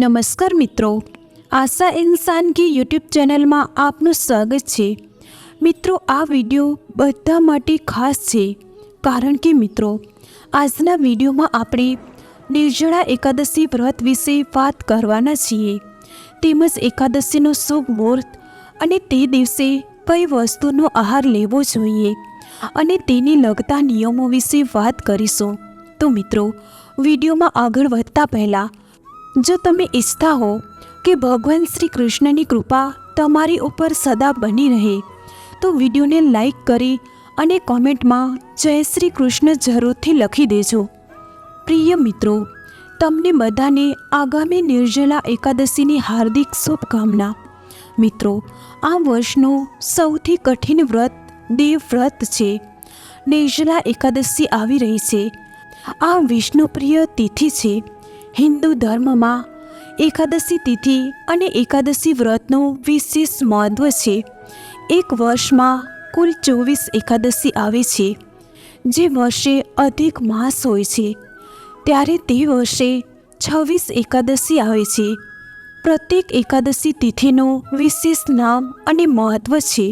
નમસ્કાર મિત્રો. આશા ઇન્સાન કી યુટ્યુબ ચેનલમાં આપનું સ્વાગત છે. મિત્રો, આ વીડિયો બધા માટે ખાસ છે. કારણ કે મિત્રો, આજના વિડીયોમાં આપણે નિર્જળા એકાદશી વ્રત વિશે વાત કરવાના છીએ. તેમજ એકાદશીનો શુભ મુહૂર્ત અને તે દિવસે કઈ વસ્તુનો આહાર લેવો જોઈએ અને તેને લગતા નિયમો વિશે વાત કરીશું. તો મિત્રો, વિડીયોમાં આગળ વધતા પહેલાં જો તમે ઈચ્છતા હો કે ભગવાન શ્રી કૃષ્ણની કૃપા તમારી ઉપર સદા બની રહે, તો વિડીયોને લાઈક કરી અને કોમેન્ટમાં જય શ્રી કૃષ્ણ જરૂરથી લખી દેજો. પ્રિય મિત્રો, તમને બધાને આગામી નિર્જલા એકાદશીની હાર્દિક શુભકામના. મિત્રો, આ વર્ષનું સૌથી કઠિન વ્રત દેવ વ્રત છે. નિર્જલા એકાદશી આવી રહી છે. આ વિષ્ણુપ્રિય તિથિ છે. હિન્દુ ધર્મમાં એકાદશી તિથિ અને એકાદશી વ્રતનું વિશેષ મહત્વ છે. એક વર્ષમાં કુલ ચોવીસ એકાદશી આવે છે, જે વર્ષે અધિક માસ હોય છે. ત્યારે તે વર્ષે છવ્વીસ એકાદશી આવે છે. પ્રત્યેક એકાદશી તિથિનું વિશેષ નામ અને મહત્વ છે.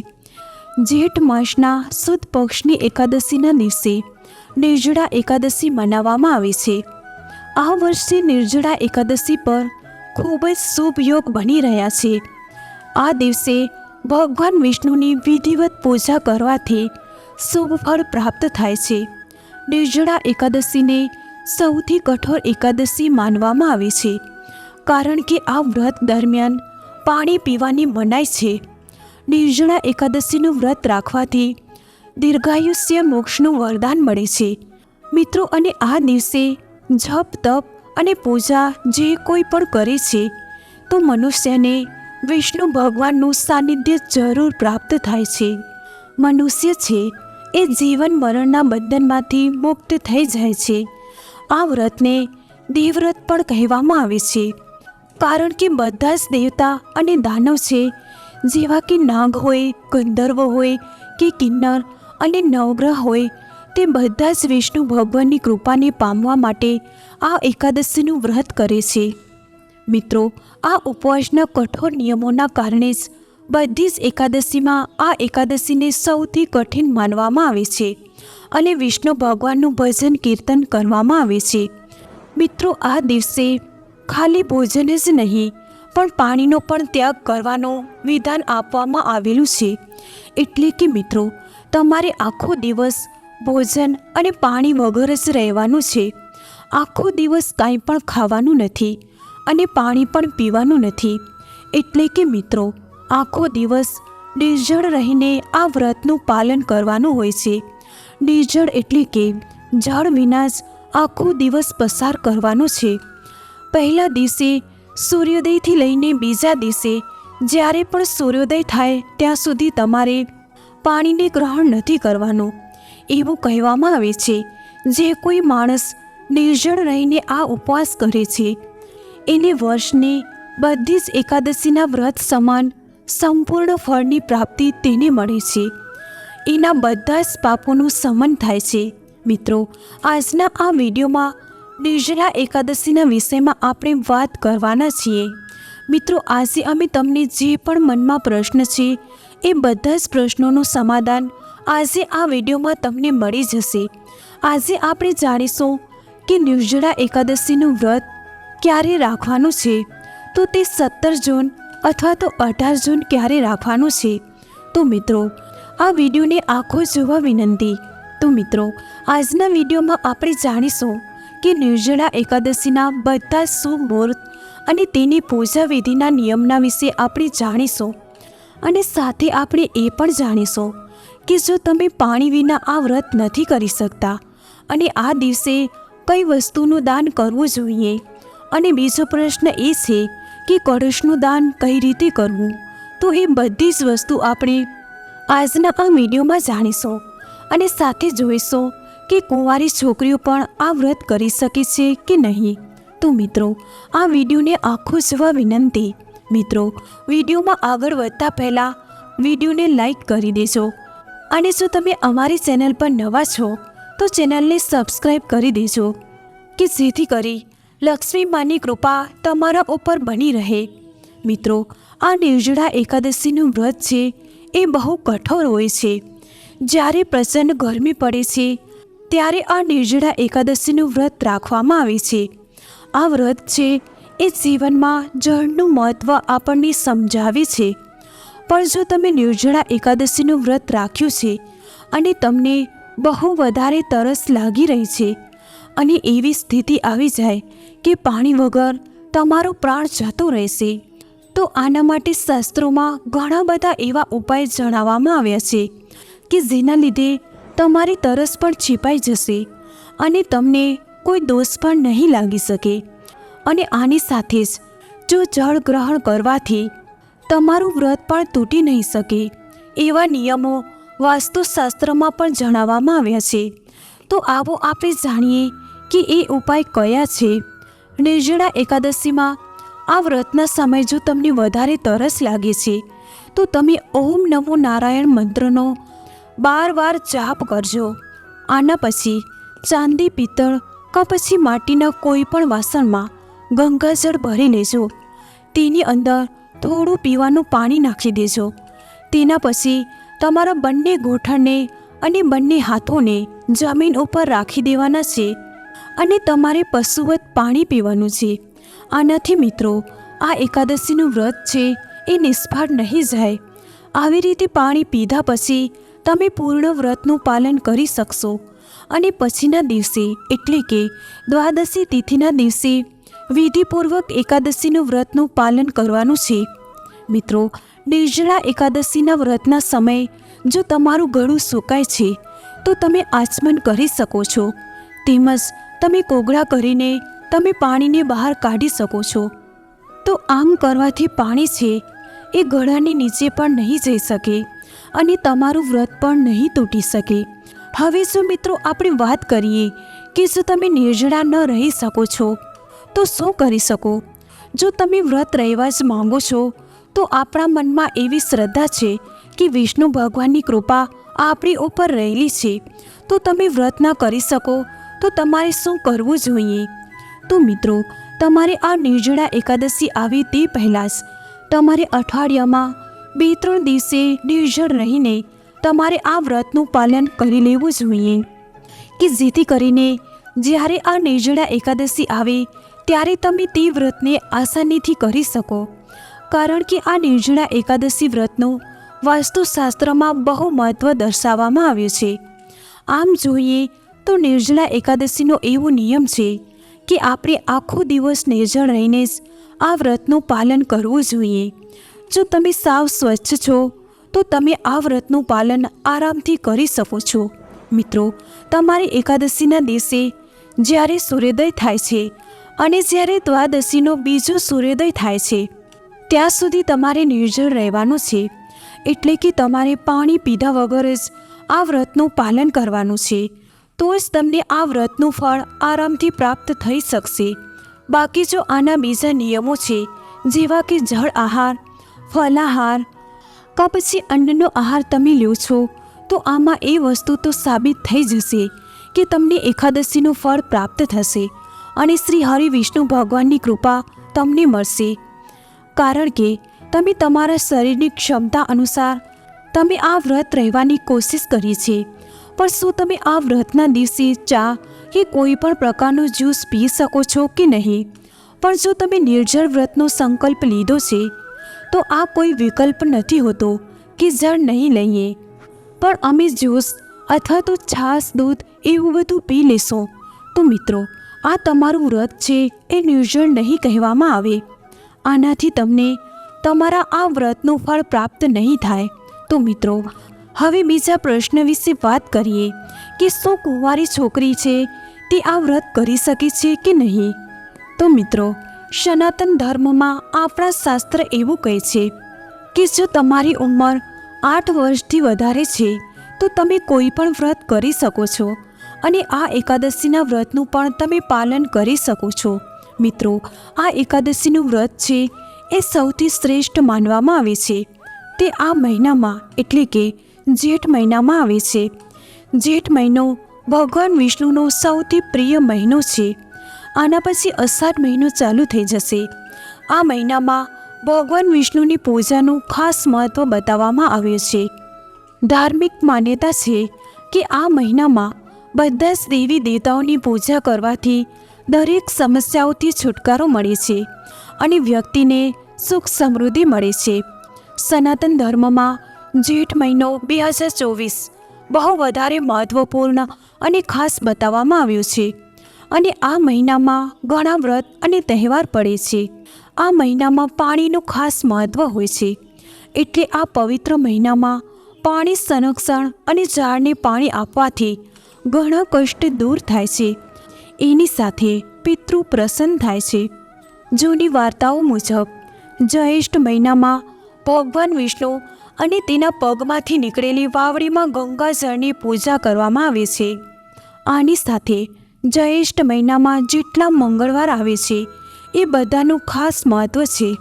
જેઠ માસના સુદ પક્ષની એકાદશીના દિવસે નિર્જળા એકાદશી મનાવવામાં આવે છે. આ વર્ષે નિર્જળા એકાદશી પર ખૂબ જ શુભ યોગ બની રહ્યા છે. આ દિવસે ભગવાન વિષ્ણુની વિધિવત પૂજા કરવાથી શુભ ફળ પ્રાપ્ત થાય છે. નિર્જળા એકાદશીને સૌથી કઠોર એકાદશી માનવામાં આવે છે, કારણ કે આ વ્રત દરમિયાન પાણી પીવાની મનાય છે. નિર્જળા એકાદશીનું વ્રત રાખવાથી દીર્ઘાયુષ્ય મોક્ષનું વરદાન મળે છે. મિત્રો, અને આ દિવસે જપ, તપ અને પૂજા જે કોઈ પણ કરે છે, તો મનુષ્યને વિષ્ણુ ભગવાનનું સાનિધ્ય જરૂર પ્રાપ્ત થાય છે. મનુષ્ય છે એ જીવન મરણના બંધનમાંથી મુક્ત થઈ જાય છે. આ વ્રતને દેવવ્રત પણ કહેવામાં આવે છે. કારણ કે બધા જ દેવતા અને દાનવ છે, જેવા કે નાગ હોય, ગંધર્વ હોય કે કિન્નર અને નવગ્રહ હોય તે બધા જ વિષ્ણુ ભગવાનની કૃપાને પામવા માટે આ એકાદશીનું વ્રત કરે છે. મિત્રો, આ ઉપવાસના કઠોર નિયમોના કારણે જ બધી જ એકાદશીમાં આ એકાદશીને સૌથી કઠિન માનવામાં આવે છે અને વિષ્ણુ ભગવાનનું ભજન કીર્તન કરવામાં આવે છે. મિત્રો, આ દિવસે ખાલી ભોજન જ નહીં, પણ પાણીનો પણ ત્યાગ કરવાનો વિધાન આપવામાં આવેલું છે. એટલે કે મિત્રો, તમારે આખો દિવસ ભોજન અને પાણી વગર જ રહેવાનું છે. આખો દિવસ કાંઈ પણ ખાવાનું નથી અને પાણી પણ પીવાનું નથી. એટલે કે મિત્રો, આખો દિવસ નિર્જળ રહીને આ વ્રતનું પાલન કરવાનું હોય છે. નિર્જળ એટલે કે જળ વિના જ આખો દિવસ પસાર કરવાનો છે. પહેલા દિવસે સૂર્યોદયથી લઈને બીજા દિવસે જ્યારે પણ સૂર્યોદય થાય ત્યાં સુધી તમારે પાણીને ગ્રહણ નથી કરવાનું. એવું કહેવામાં આવે છે, જે કોઈ માણસ નિર્જળ રહીને આ ઉપવાસ કરે છે. એને વર્ષની બધી જ એકાદશીના વ્રત સમાન સંપૂર્ણ ફળની પ્રાપ્તિ તેને મળે છે. એના બધા જ પાપોનું સમન થાય છે. મિત્રો, આજના આ વિડીયોમાં નિર્જલા એકાદશીના વિષયમાં આપણે વાત કરવાના છીએ. મિત્રો, આજે અમે તમને જે પણ મનમાં પ્રશ્ન છે, એ બધા જ પ્રશ્નોનું સમાધાન આજે આ વિડીયોમાં તમને મળી જશે. આજે આપણે જાણીશું કે નિર્જળા એકાદશીનું વ્રત ક્યારે રાખવાનું છે. તો તે સત્તર જૂન અથવા તો અઢાર જૂન ક્યારે રાખવાનું છે? તો મિત્રો, આ વિડીયોને આખો જોવા વિનંતી. તો મિત્રો, આજના વિડીયોમાં આપણે જાણીશું કે નિર્જળા એકાદશીના બધા શુભ મુહૂર્ત અને તેની પૂજા વિધિના નિયમના વિશે આપણે જાણીશું. અને સાથે આપણે એ પણ જાણીશું કે જો તમે પાણી વિના આ વ્રત નથી કરી શકતા? અને આ દિવસે કઈ વસ્તુનું દાન કરવું જોઈએ? અને બીજો પ્રશ્ન એ છે કે કળશનું દાન કઈ રીતે કરવું? તો એ બધી જ વસ્તુ આપણે આજના આ વિડીયોમાં જાણીશું. અને સાથે જોઈશું કે કુંવારી છોકરીઓ પણ આ વ્રત કરી શકે છે કે નહીં? તો મિત્રો, આ વિડીયોને આખો જોવા વિનંતી. મિત્રો, વિડીયોમાં આગળ વધતા પહેલાં વિડીયોને લાઈક કરી દેજો. અને જો તમે અમારી ચેનલ પર નવા છો, તો ચેનલને સબસ્ક્રાઈબ કરી દેજો, કે જેથી કરી લક્ષ્મી માની કૃપા તમારા ઉપર બની રહે. મિત્રો, આ નિર્જળા એકાદશીનું વ્રત છે, એ બહુ કઠોર હોય છે. જ્યારે પ્રચંડ ગરમી પડે છે, ત્યારે આ નિર્જળા એકાદશીનું વ્રત રાખવામાં આવે છે. આ વ્રત છે, એ જીવનમાં જળનું મહત્ત્વ આપણને સમજાવે છે. પણ જો તમે નિર્જળા એકાદશીનું વ્રત રાખ્યું છે અને તમને બહુ વધારે તરસ લાગી રહી છે અને એવી સ્થિતિ આવી જાય કે પાણી વગર તમારો પ્રાણ જતો રહેશે, તો આના માટે શાસ્ત્રોમાં ઘણા બધા એવા ઉપાય જણાવવામાં આવ્યા છે કે જેના લીધે તમારી તરસ પણ છીપાઈ જશે અને તમને કોઈ દોષ પણ નહીં લાગી શકે. અને આની સાથે જ જો જળ ગ્રહણ કરવાથી તમારું વ્રત પણ તૂટી નહીં શકે. એવા નિયમો વાસ્તુશાસ્ત્રમાં પણ જણાવવામાં આવ્યા છે. તો આવો આપણે જાણીએ કે એ ઉપાય કયા છે. નિર્જળા એકાદશીમાં આ વ્રતના સમય જો તમને વધારે તરસ લાગે છે, તો તમે ઓમ નમો નારાયણ મંત્રનો બાર વાર જાપ કરજો. આના પછી ચાંદી, પિત્તળ કે પછી માટીના કોઈ પણ વાસણમાં ગંગાજળ ભરી લેજો. તેની અંદર થોડું પીવાનું પાણી નાખી દેજો. તેના પછી તમારા બંને ગોઠણને અને બંને હાથોને જમીન ઉપર રાખી દેવાના છે અને તમારે પશુવત પાણી પીવાનું છે. આનાથી મિત્રો, આ એકાદશીનું વ્રત છે એ નિષ્ફળ નહીં જાય. આવી રીતે પાણી પીધા પછી તમે પૂર્ણ વ્રતનું પાલન કરી શકશો. અને પછીના દિવસે એટલે કે દ્વાદશી તિથિના દિવસે વિધિપૂર્વક એકાદશીનું વ્રતનું પાલન કરવાનું છે. મિત્રો, નિર્જળા એકાદશીના વ્રતના સમયે જો તમારું ગળું સુકાય છે, તો તમે આચમન કરી શકો છો. તેમજ તમે કોગળા કરીને તમે પાણીને બહાર કાઢી શકો છો. તો આમ કરવાથી પાણી છે, એ ગળાની નીચે પણ નહીં જઈ શકે અને તમારું વ્રત પણ નહીં તૂટી શકે. હવે જો મિત્રો, આપણે વાત કરીએ કે જો તમે નિર્જળા ન રહી શકો છો તો શું કરી શકો? જો તમે વ્રત રહેવા જ માંગો છો, તો આપણા મનમાં એવી શ્રદ્ધા છે કે વિષ્ણુ ભગવાનની કૃપા આપણી ઉપર રહેલી છે. તો તમે વ્રત ન કરી શકો, તો તમારે શું કરવું જોઈએ? તો મિત્રો, તમારે આ નિર્જળા એકાદશી આવે તે પહેલાં જ તમારે અઠવાડિયામાં બે ત્રણ દિવસે નિર્જળ રહીને તમારે આ વ્રતનું પાલન કરી લેવું જોઈએ. કે જેથી કરીને જ્યારે આ નિર્જળા એકાદશી આવે ત્યારે તમે તે વ્રતને આસાનીથી કરી શકો. કારણ કે આ નિર્જળા એકાદશી વ્રતનું વાસ્તુશાસ્ત્રમાં બહુ મહત્ત્વ દર્શાવવામાં આવ્યું છે. આમ જોઈએ તો નિર્જળા એકાદશીનો એવો નિયમ છે કે આપણે આખો દિવસ નિર્જળ રહીને જ આ વ્રતનું પાલન કરવું જોઈએ. જો તમે સાવ સ્વચ્છ છો, તો તમે આ વ્રતનું પાલન આરામથી કરી શકો છો. મિત્રો, તમારે એકાદશીના દિવસે જ્યારે સૂર્યોદય થાય છે અને જ્યારે દ્વાદશીનો બીજો સૂર્યોદય થાય છે, ત્યાં સુધી તમારે નિર્જળ રહેવાનું છે, એટલે કે તમારે પાણી પીધા વગર જ આ વ્રતનું પાલન કરવાનું છે. તો જ તમને આ વ્રતનું ફળ આરામથી પ્રાપ્ત થઈ શકશે. બાકી જો આના બીજા નિયમો છે, જેવા કે જળ આહાર, ફલાહાર, કે પછી અન્નનો આહાર તમે લ્યો છો, તો આમાં એ વસ્તુ તો સાબિત થઈ જશે કે તમને એકાદશીનું ફળ પ્રાપ્ત થશે. અને શ્રી હરિ વિષ્ણુ ભગવાનની કૃપા તમને મળશે. કારણ કે તમે તમારા શરીરની ક્ષમતા અનુસાર તમે આ વ્રત રહેવાની કોશિશ કરી છે. પણ શું તમે આ વ્રતના દિવસે ચા કે કોઈ પણ પ્રકારનું જ્યુસ પી શકો છો કે નહીં? પણ જો તમે નિર્જળ વ્રતનો સંકલ્પ લીધો છે, તો આ કોઈ વિકલ્પ નથી હોતો કે જળ નહીં લઈએ. પણ અમે જ્યુસ અથવા તો છાશ દૂધ એવું બધું પી લેશો. તો મિત્રો આ તમારું વ્રત છે એ નિર્જળ નહીં કહેવામાં આવે. આનાથી તમને તમારા આ વ્રતનું ફળ પ્રાપ્ત નહીં થાય. તો મિત્રો, હવે બીજા પ્રશ્ન વિશે વાત કરીએ કે શું કુંવારી છોકરી છે તે આ વ્રત કરી શકે છે કે નહીં? તો મિત્રો, સનાતન ધર્મમાં આપણા શાસ્ત્ર એવું કહે છે કે જો તમારી ઉંમર આઠ વર્ષથી વધારે છે, તો તમે કોઈ પણ વ્રત કરી શકો છો. અને આ એકાદશીના વ્રતનું પણ તમે પાલન કરી શકો છો. મિત્રો, આ એકાદશીનું વ્રત છે એ સૌથી શ્રેષ્ઠ માનવામાં આવે છે. તે આ મહિનામાં, એટલે કે જેઠ મહિનામાં આવે છે. જેઠ મહિનો ભગવાન વિષ્ણુનો સૌથી પ્રિય મહિનો છે. આના પછી અષાઢ મહિનો ચાલુ થઈ જશે. આ મહિનામાં ભગવાન વિષ્ણુની પૂજાનું ખાસ મહત્ત્વ બતાવવામાં આવ્યું છે. ધાર્મિક માન્યતા છે કે આ મહિનામાં બધા જ દેવી દેવતાઓની પૂજા કરવાથી દરેક સમસ્યાઓથી છુટકારો મળે છે અને વ્યક્તિને સુખ સમૃદ્ધિ મળે છે. સનાતન ધર્મમાં જેઠ મહિનો બે હજાર ચોવીસ બહુ વધારે મહત્ત્વપૂર્ણ અને ખાસ બતાવવામાં આવ્યું છે અને આ મહિનામાં ઘણા વ્રત અને તહેવાર પડે છે. આ મહિનામાં પાણીનું ખાસ મહત્ત્વ હોય છે એટલે આ પવિત્ર મહિનામાં પાણી સંરક્ષણ અને ઝાડને પાણી આપવાથી ઘણા કષ્ટ દૂર થાય છે. એની સાથે પિતૃ પ્રસન્ન થાય છે. જૂની વાર્તાઓ મુજબ, જ્યેષ્ઠ મહિનામાં ભગવાન વિષ્ણુ અને તેના પગમાંથી નીકળેલી વાવડીમાં ગંગાજળની પૂજા કરવામાં આવે છે. આની સાથે જ્યેષ્ઠ મહિનામાં જેટલા મંગળવાર આવે છે, એ બધાનું ખાસ મહત્ત્વ છે.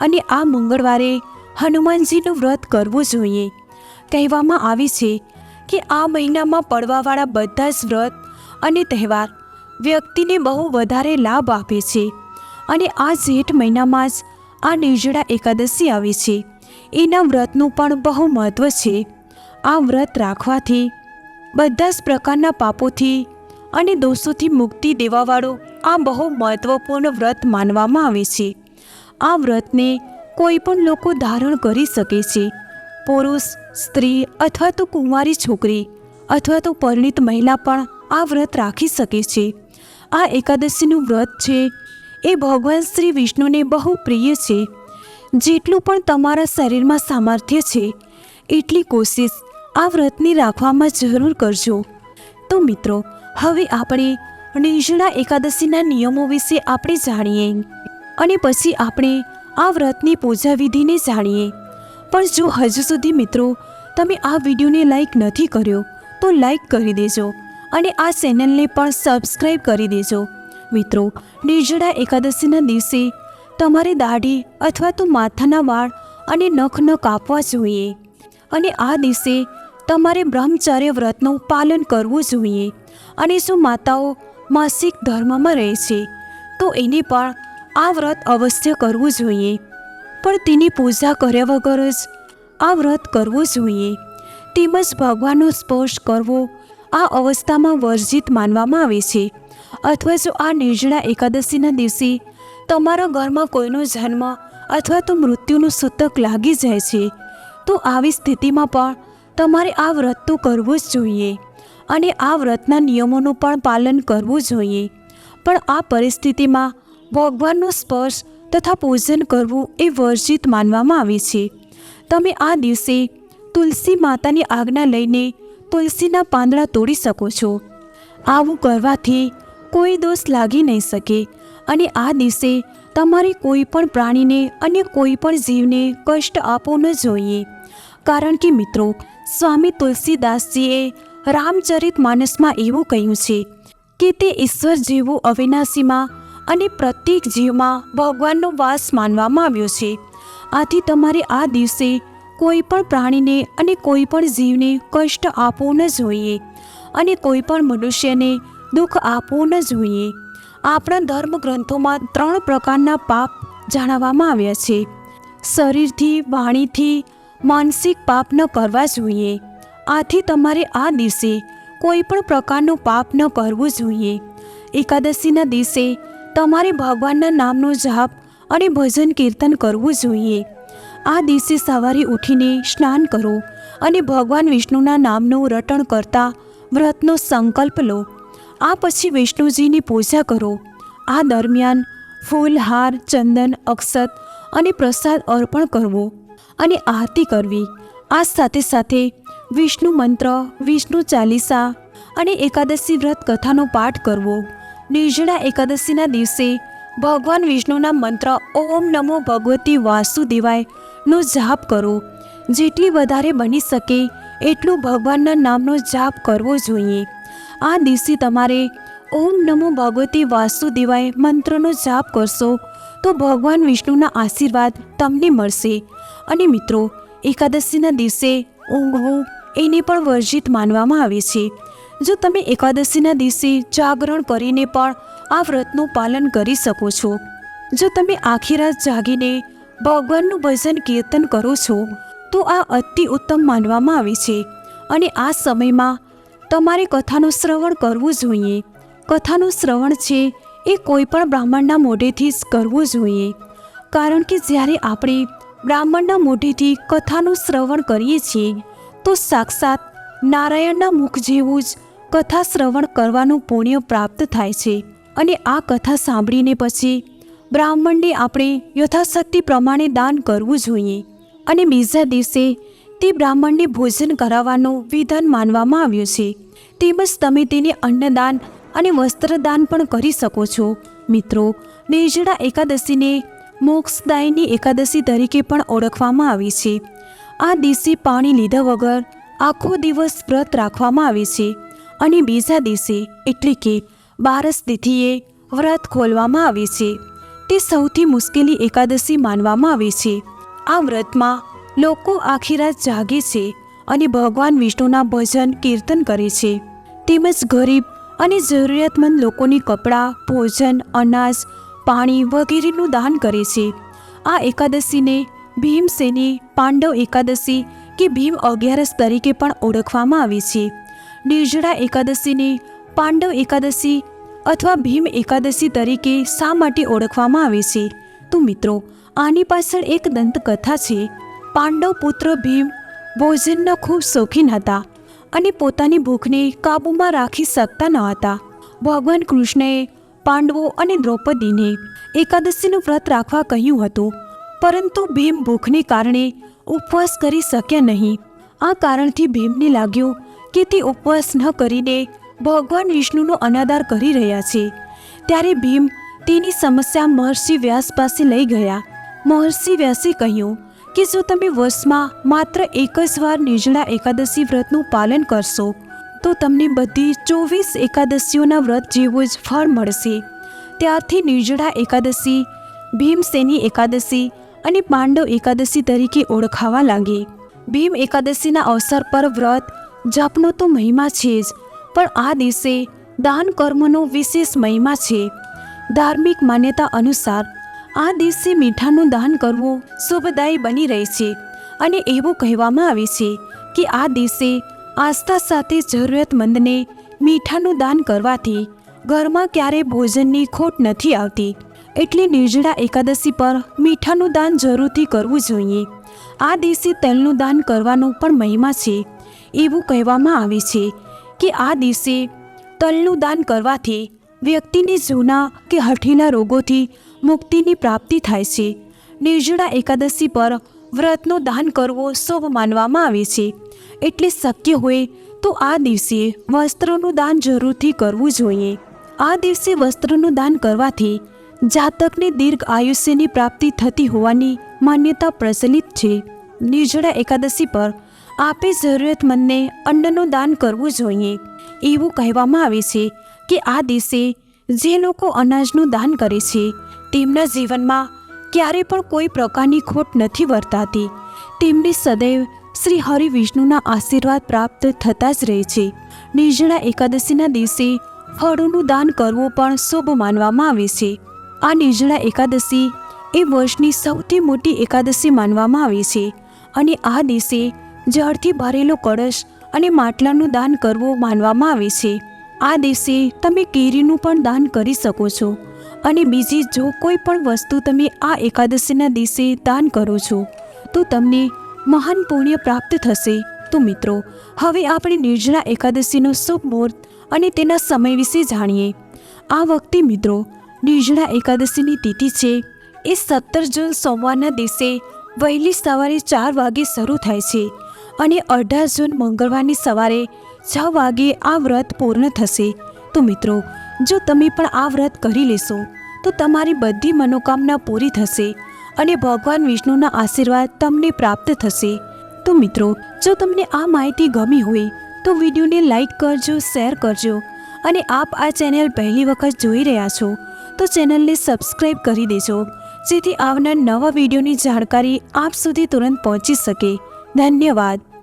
અને આ મંગળવારે હનુમાનજીનું વ્રત કરવું જોઈએ. કહેવામાં આવે છે કે આ મહિનામાં પડવાવાળા બધા જ વ્રત અને તહેવાર વ્યક્તિને બહુ વધારે લાભ આપે છે. અને આ જેઠ મહિનામાં જ આ નિર્જળા એકાદશી આવે છે. એના વ્રતનું પણ બહુ મહત્ત્વ છે. આ વ્રત રાખવાથી બધા જ પ્રકારના પાપોથી અને દોષોથી મુક્તિ દેવાવાળું આ બહુ મહત્ત્વપૂર્ણ વ્રત માનવામાં આવે છે. આ વ્રતને કોઈ પણ લોકો ધારણ કરી શકે છે. પુરુષ સ્ત્રી અથવા તો કુંવારી છોકરી અથવા તો પરિણિત મહિલા પણ આ વ્રત રાખી શકે છે. આ એકાદશીનું વ્રત છે એ ભગવાન શ્રી વિષ્ણુને બહુ પ્રિય છે. જેટલું પણ તમારા શરીરમાં સામર્થ્ય છે, એટલી કોશિશ આ વ્રતની રાખવામાં જરૂર કરજો. તો મિત્રો, હવે આપણે નિર્જળા એકાદશીના નિયમો વિશે આપણે જાણીએ અને પછી આપણે આ વ્રતની પૂજા વિધિને જાણીએ. પણ જો હજુ સુધી મિત્રો, તમે આ વિડીયોને લાઈક નથી કર્યો, તો લાઈક કરી દેજો અને આ ચેનલને પણ સબસ્ક્રાઈબ કરી દેજો. મિત્રો, નિર્જળા એકાદશીના દિવસે તમારે દાઢી અથવા તો માથાના વાળ અને નખ ન કાપવા જોઈએ અને આ દિવસે તમારે બ્રહ્મચર્ય વ્રતનું પાલન કરવું જોઈએ અને જો માતાઓ માસિક ધર્મમાં રહે છે, તો એને પણ આ વ્રત અવશ્ય કરવું જોઈએ. પણ તેની પૂજા કર્યા વગર જ આ વ્રત કરવું જોઈએ. તેમજ ભગવાનનો સ્પર્શ કરવો આ અવસ્થામાં વર્જિત માનવામાં આવે છે. અથવા જો આ નિર્જળા એકાદશીના દિવસે તમારા ઘરમાં કોઈનો જન્મ અથવા તો મૃત્યુનું સૂતક લાગી જાય છે, તો આવી સ્થિતિમાં પણ તમારે આ વ્રત તો કરવું જ જોઈએ અને આ વ્રતના નિયમોનું પણ પાલન કરવું જોઈએ. પણ આ પરિસ્થિતિમાં ભગવાનનો સ્પર્શ તથા પૂજન કરવું એ વર્જિત માનવામાં આવે છે. તમે આ દિવસે તુલસી માતાની આજ્ઞા લઈને તુલસીના પાંદડા તોડી શકો છો. આવું કરવાથી કોઈ દોષ લાગી નહીં શકે અને આ દિવસે તમારે કોઈ પણ પ્રાણીને અને કોઈ પણ જીવને કષ્ટ આપવું ન જોઈએ. કારણ કે મિત્રો, સ્વામી તુલસીદાસજીએ રામચરિત માનસમાં એવું કહ્યું છે કે તે ઈશ્વર જેવું અવિનાશીમાં અને પ્રત્યેક જીવમાં ભગવાનનો વાસ માનવામાં આવ્યો છે. આથી તમારે આ દિવસે કોઈ પણ પ્રાણીને અને કોઈ પણ જીવને કષ્ટ આપવું ન જોઈએ અને કોઈ પણ મનુષ્યને દુઃખ આપવું ન જોઈએ. આપણા ધર્મ ગ્રંથોમાં ત્રણ પ્રકારના પાપ જણાવવામાં આવ્યા છે. શરીરથી, વાણીથી, માનસિક પાપ ન કરવા જોઈએ. આથી તમારે આ દિવસે કોઈ પણ પ્રકારનું પાપ ન કરવું જોઈએ. એકાદશીના દિવસે તમારે ભગવાનના નામનો જાપ અને ભજન કીર્તન કરવું જોઈએ. આ દિવસે સવારે ઉઠીને સ્નાન કરો અને ભગવાન વિષ્ણુના નામનું રટણ કરતા વ્રતનો સંકલ્પ લો. આ પછી વિષ્ણુજીની પૂજા કરો. આ દરમિયાન ફૂલ, હાર, ચંદન, અક્ષત અને પ્રસાદ અર્પણ કરવો અને આરતી કરવી. આ સાથે સાથે વિષ્ણુ મંત્ર, વિષ્ણુ ચાલીસા અને એકાદશી વ્રત કથાનો પાઠ કરવો. નિર્જળા એકાદશીના દિવસે ભગવાન વિષ્ણુના મંત્ર ઓમ નમો ભગવતી વાસુદેવાય નો જાપ કરો. જેટલી વધારે બની શકે એટલું ભગવાનના નામનો જાપ કરવો જોઈએ. આ દિવસે તમારે ઓમ નમો ભગવતી વાસુદેવાય મંત્રનો જાપ કરશો તો ભગવાન વિષ્ણુના આશીર્વાદ તમને મળશે. અને મિત્રો, એકાદશીના દિવસે ઊંઘવું એને પણ વર્જિત માનવામાં આવે છે. જો તમે એકાદશીના દિવસે જાગરણ કરીને પણ આ વ્રતનું પાલન કરી શકો છો. જો તમે આખી રાત જાગીને ભગવાનનું ભજન કીર્તન કરો છો, તો આ અતિ ઉત્તમ માનવામાં આવે છે અને આ સમયમાં તમારે કથાનું શ્રવણ કરવું જોઈએ. કથાનું શ્રવણ છે એ કોઈ પણ બ્રાહ્મણના મોઢેથી જ કરવું જોઈએ. કારણ કે જ્યારે આપણે બ્રાહ્મણના મોઢેથી કથાનું શ્રવણ કરીએ છીએ, તો સાક્ષાત નારાયણના મુખ જેવું જ કથા શ્રવણ કરવાનું પુણ્ય પ્રાપ્ત થાય છે અને આ કથા સાંભળીને પછી બ્રાહ્મણને આપણે યથાશક્તિ પ્રમાણે દાન કરવું જોઈએ અને બીજા દિવસે તે બ્રાહ્મણને ભોજન કરાવવાનું વિધાન માનવામાં આવ્યું છે. તેમજ તમે તેને અન્નદાન અને વસ્ત્રદાન પણ કરી શકો છો. મિત્રો નિર્જળા એકાદશીને મોક્ષદાયની એકાદશી તરીકે પણ ઓળખવામાં આવે છે. આ દિવસે પાણી લીધા વગર આખો દિવસ વ્રત રાખવામાં આવે છે. અને બીજા દિવસે, એટલે કે બારસ તિથિએ, વ્રત ખોલવામાં આવે છે. તે સૌથી મુશ્કેલી એકાદશી માનવામાં આવે છે. આ વ્રતમાં લોકો આખી રાત જાગે છે અને ભગવાન વિષ્ણુના ભજન, કીર્તન કરે છે. તેમજ ગરીબ અને જરૂરિયાતમંદ લોકોની કપડાં, ભોજન, અનાજ, પાણી વગેરેનું દાન કરે છે. આ એકાદશીને ભીમસેની પાંડવ એકાદશી કે ભીમ અગિયારસ તરીકે પણ ઓળખવામાં આવે છે. નિર્જળા એકાદશીને પાંડવ એકાદશી અથવા ભીમ એકાદશી તરીકે શા માટે ઓળખવામાં આવે છે? તો મિત્રો, આની પાછળ એક દંતકથા છે. પાંડવ પુત્ર ભીમ ભોજનના ખૂબ શોખીન હતા અને પોતાની ભૂખને કાબૂમાં રાખી શકતા ન હતા. ભગવાન કૃષ્ણએ પાંડવો અને દ્રૌપદીને એકાદશીનું વ્રત રાખવા કહ્યું હતું, પરંતુ ભીમ ભૂખને કારણે ઉપવાસ કરી શક્યા નહીં. આ કારણથી ભીમને લાગ્યું કે તે ઉપવાસ ન કરીને ભગવાન વિષ્ણુનો અનાદાર કરી રહ્યા છે. ત્યારે ભીમ તેની સમસ્યા મહર્ષિ વ્યાસ પાસે લઈ ગયા. મહર્ષિ વ્યાસે કહ્યું કે, જો તમે વર્ષમાં માત્ર એક જ વાર નિર્જળા એકાદશી વ્રતનું પાલન કરશો, તો તમને બધી ચોવીસ એકાદશીઓના વ્રત જેવું જ ફળ મળશે. ત્યારથી નિર્જળા એકાદશી ભીમસેની એકાદશી અને પાંડવ એકાદશી તરીકે ઓળખાવા લાગી. ભીમ એકાદશીના અવસર પર વ્રત જપનો તો મહિમા છે જ, પણ આ દિવસે દાન કર્મનો વિશેષ મહિમા છે. ધાર્મિક માન્યતા અનુસાર આ દિવસે મીઠાનું દાન કરવું શુભદાયી બની રહે છે અને એવું કહેવામાં આવે છે કે આ દિવસે આસ્થા સાથે જરૂરિયાતમંદને મીઠાનું દાન કરવાથી ઘરમાં ક્યારેય ભોજનની ખોટ નથી આવતી. એટલે નિર્જળા એકાદશી પર મીઠાનું દાન જરૂરથી કરવું જોઈએ. આ દિવસે તેલનું દાન કરવાનો પણ મહિમા છે. એવું કહેવામાં આવે છે કે આ દિવસે તલનું દાન કરવાથી વ્યક્તિને જૂના કે હઠીલા રોગોથી મુક્તિની પ્રાપ્તિ થાય છે. નિર્જળા એકાદશી પર વ્રતનું દાન કરવો શુભ માનવામાં આવે છે. એટલે શક્ય હોય તો આ દિવસે વસ્ત્રોનું દાન જરૂરથી કરવું જોઈએ. આ દિવસે વસ્ત્રનું દાન કરવાથી જાતકને દીર્ઘ આયુષ્યની પ્રાપ્તિ થતી હોવાની માન્યતા પ્રચલિત છે. નિર્જળા એકાદશી પર આપે જરૂરિયાતમંદને અન્નનું દાન કરવું જોઈએ. એવું કહેવામાં આવે છે કે આ દિવસે જે લોકો અનાજનું દાન કરે છે, તેમના જીવનમાં ક્યારે પણ કોઈ પ્રકારની ખોટ નથી વર્તાતી. તેમને સદૈવ શ્રી હરિ વિષ્ણુના આશીર્વાદ પ્રાપ્ત થતા જ રહે છે. નિર્જળા એકાદશીના દિવસે ફળોનું દાન કરવું પણ શુભ માનવામાં આવે છે. આ નિર્જળા એકાદશી એ વર્ષની સૌથી મોટી એકાદશી માનવામાં આવે છે અને આ દિવસે જળથી ભરેલો કળશ અને માટલાનું દાન કરવું માનવામાં આવે છે. આ દિવસે તમે કેરીનું પણ દાન કરી શકો છો અને બીજી જો કોઈ પણ વસ્તુ તમે આ એકાદશીના દિવસે દાન કરો છો, તો તમને મહાન પુણ્ય પ્રાપ્ત થશે. તો મિત્રો, હવે આપણે નિર્જળા એકાદશીનો શુભ મુહૂર્ત અને તેના સમય વિશે જાણીએ. આ વખતે મિત્રો, નિર્જળા એકાદશીની તિથિ છે. એ સત્તર જૂન સોમવારના દિવસે વહેલી સવારે ચાર વાગે શરૂ થાય છે. અને અઢાર જૂન મંગળવારની સવારે છ વાગે આ વ્રત પૂર્ણ થશે. તો મિત્રો, જો તમે પણ આ વ્રત કરી લેશો, તો તમારી બધી મનોકામના પૂરી થશે અને ભગવાન વિષ્ણુના આશીર્વાદ તમને પ્રાપ્ત થશે. તો મિત્રો, જો તમને આ માહિતી ગમી હોય, તો વિડીયોને લાઈક કરજો, શેર કરજો અને આપ આ ચેનલ પહેલી વખત જોઈ રહ્યા છો, તો ચેનલને સબસ્ક્રાઈબ કરી દેજો, જેથી આવનાર નવા વિડીયોની જાણકારી આપ સુધી તુરંત પહોંચી શકે. ધન્યવાદ.